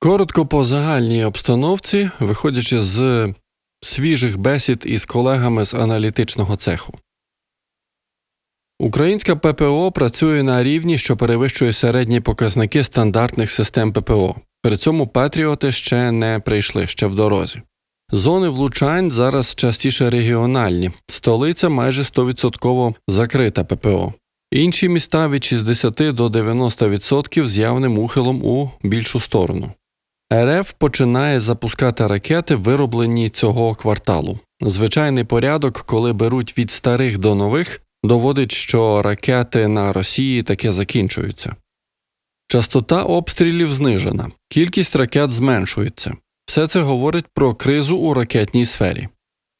Коротко по загальній обстановці, виходячи з свіжих бесід із колегами з аналітичного цеху. Українська ППО працює на рівні, що перевищує середні показники стандартних систем ППО. При цьому Патріоти ще не прийшли ще в дорозі. Зони влучань зараз частіше регіональні, столиця майже 100% закрита ППО. Інші міста від 60 до 90% з явним ухилом у більшу сторону. РФ починає запускати ракети, вироблені цього кварталу. Звичайний порядок, коли беруть від старих до нових, доводить, що ракети на Росії таке закінчуються. Частота обстрілів знижена, кількість ракет зменшується. Все це говорить про кризу у ракетній сфері.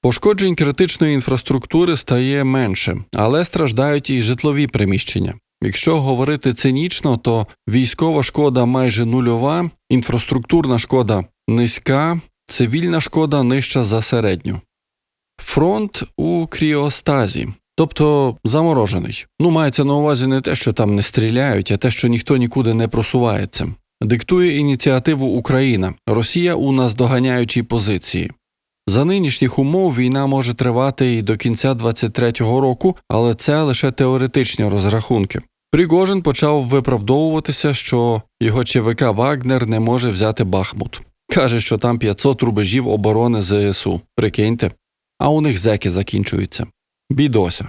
Пошкоджень критичної інфраструктури стає менше, але страждають і житлові приміщення. Якщо говорити цинічно, то військова шкода майже нульова, інфраструктурна шкода низька, цивільна шкода нижча за середню. Фронт у кріостазі, тобто заморожений. Ну, мається на увазі не те, що там не стріляють, а те, що ніхто нікуди не просувається. Диктує ініціативу Україна, Росія у наздоганяючій позиції. За нинішніх умов війна може тривати і до кінця 23-го року, але це лише теоретичні розрахунки. Пригожин почав виправдовуватися, що його ЧВК Вагнер не може взяти Бахмут. Каже, що там 500 рубежів оборони ЗСУ. Прикиньте, а у них зеки закінчуються. Бідося.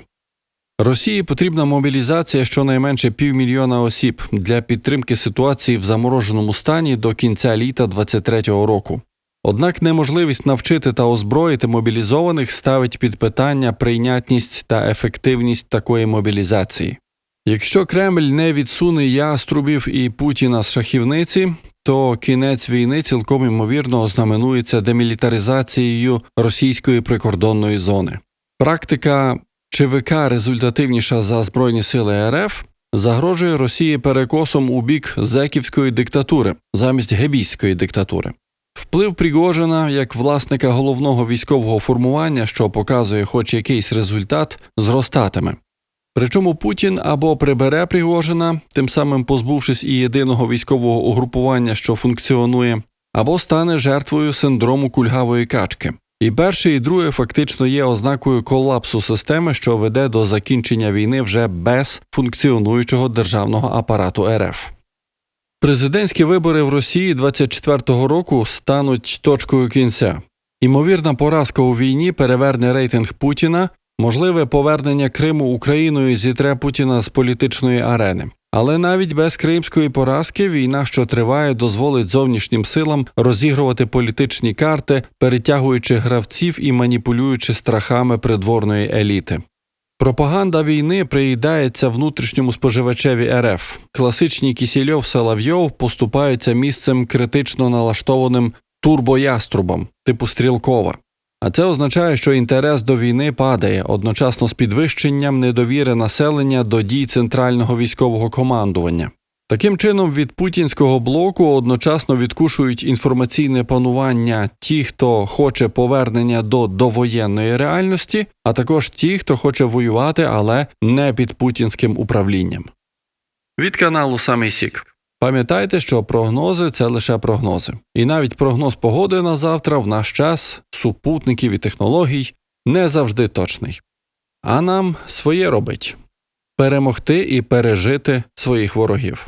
Росії потрібна мобілізація щонайменше півмільйона осіб для підтримки ситуації в замороженому стані до кінця літа 23-го року. Однак неможливість навчити та озброїти мобілізованих ставить під питання прийнятність та ефективність такої мобілізації. Якщо Кремль не відсуне яструбів і Путіна з шахівниці, то кінець війни цілком ймовірно ознаменується демілітаризацією російської прикордонної зони. Практика ЧВК результативніша за Збройні сили РФ загрожує Росії перекосом у бік зеківської диктатури замість гебійської диктатури. Вплив Пригожина як власника головного військового формування, що показує хоч якийсь результат, зростатиме. Причому Путін або прибере Пригожина, тим самим позбувшись і єдиного військового угрупування, що функціонує, або стане жертвою синдрому кульгавої качки. І перше, і друге фактично є ознакою колапсу системи, що веде до закінчення війни вже без функціонуючого державного апарату РФ. Президентські вибори в Росії 24-го року стануть точкою кінця. Імовірна поразка у війні переверне рейтинг Путіна, можливе повернення Криму Україною зітре Путіна з політичної арени. Але навіть без кримської поразки війна, що триває, дозволить зовнішнім силам розігрувати політичні карти, перетягуючи гравців і маніпулюючи страхами придворної еліти. Пропаганда війни приїдається внутрішньому споживачеві РФ. Класичні Кісільов Соловйов поступаються місцем критично налаштованим турбояструбам, типу Стрілкова. А це означає, що інтерес до війни падає одночасно з підвищенням недовіри населення до дій центрального військового командування. Таким чином, від путінського блоку одночасно відкушують інформаційне панування ті, хто хоче повернення до довоєнної реальності, а також ті, хто хоче воювати, але не під путінським управлінням. Від каналу Самий Сік. Пам'ятайте, що прогнози це лише прогнози. І навіть прогноз погоди на завтра в наш час, супутників і технологій не завжди точний. А нам своє робить перемогти і пережити своїх ворогів.